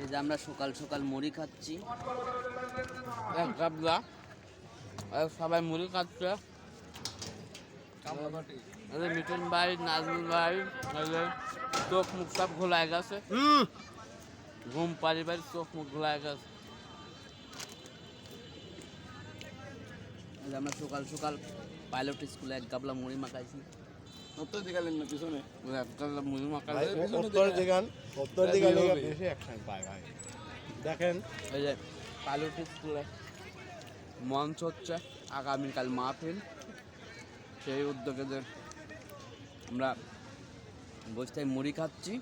এই যে আমরা সকাল সকাল মুড়ি খাচ্ছি। এক গাবলা সবাই মুড়ি খাচ্ছে। মিঠুন ভাই নাজমুল ভাই চোখ মুখ সব ঘোলায় গেছে। ঘুম পারি পারি চোখ মুখ ঘোলায় গেছে। এই যে আমরা সকাল সকাল পাইলট স্কুলে এক গাবলা মুড়ি মাখাইছি। উত্তর দিকে না পিছনে? উত্তর উত্তর বেশি অ্যাকশন পায় ভাই। দেখেন এই যে স্কুলে মঞ্চ হচ্ছে আগামীকাল মাহফিল। সেই উদ্যোগে যে আমরা বসে মুড়ি খাচ্ছি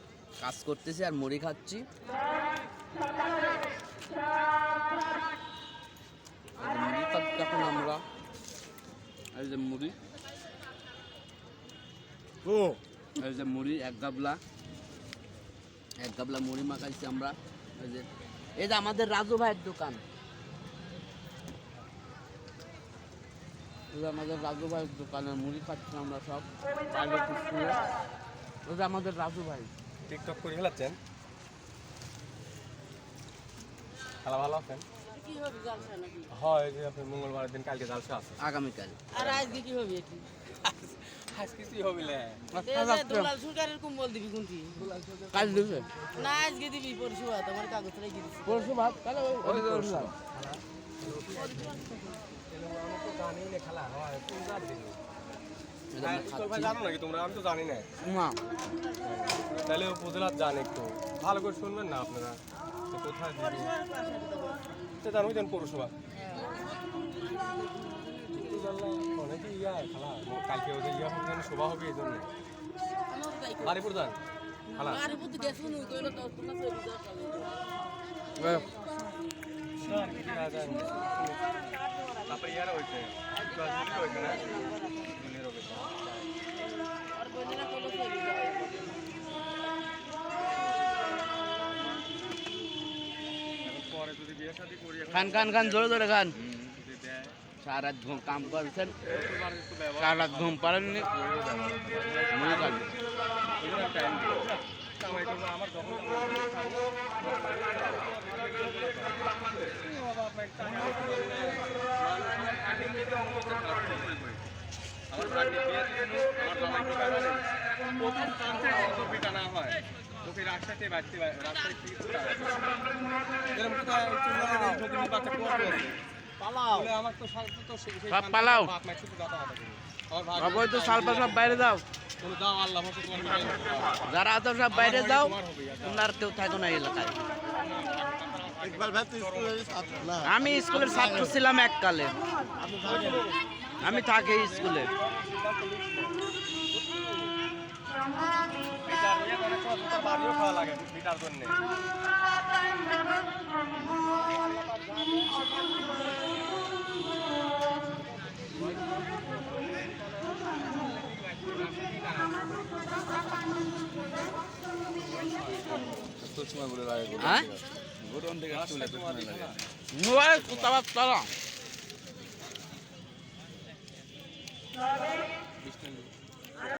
কাজ করতেছি আর মুড়ি খাচ্ছি। মুড়ি খাচ্ছি এখন আমরা। এই যে মুড়ি। ও। এই যে মুড়ি এক গাবলা। এক গাবলা মুড়ি মাখাইছি আমরা। এই যে এই যে আমাদের রাজু ভাইয়ের দোকান। এই যে আমাদের রাজু ভাইয়ের দোকানে মুড়ি খাচ্ছি আমরা সব। ওই যে আমাদের রাজু ভাই। টিকটক করে ফেলাচ্ছেন খেলা ভালো আছেন? কি হবে হয় যে আপনি মঙ্গলবারের দিন কালকে জালসা আছে। আগামীকাল। আর আজকে কি হবে এটি? আজ কিছুই হবে না। দোলাল সরকারের কম্বল দিবি কোনটি? কাজ দিছে? না আজকে দিবি পরশু হাত আমার কাগজ রেখে দিছি। পরশু ভাত? তাহলে ওই- ওই পরশু ভাত। জানি না খেলা হয় নাকি তোমরা? আমি তো জানি না। তাহলে উপজেলার জান একটু। ভালো করে শুনবেন না আপনারা। কোথায় জানো পৌরসভা খেলা। কালকে ওদের ইয়া হবে যেন শোভা হবে এই জন্য। বাড়ি প্রধান খেলা তারপরে ইয়ার হয়েছে হয়েছে না? খান খান খান জোরে জোরে খান। সারা ঘুম কাম করছেন সারা ঘুম পারেননি মুড়ি খান ওই জন্য টাইম দিই কামাই করব আমার যখন আমার ভাগ্যে বিয়ে দিয়েছিল, আমার জামাই কি ব্যাপার নেই? প্রথম চান্সে যত পিটা না হয়, তোকে রাস্তাতে বাঁচতে রাস্তায় বাচ্চা আছে? পালাও। তো সালপা সব বাইরে যাও। যারা তো সব বাইরে যাও। তোমার আর কেউ থাকো না এলাকায়। আমি স্কুলের ছাত্র ছিলাম এককালে। আমি থাকি স্কুলে। বাড়িও খাওয়া লাগে। হ্যাঁ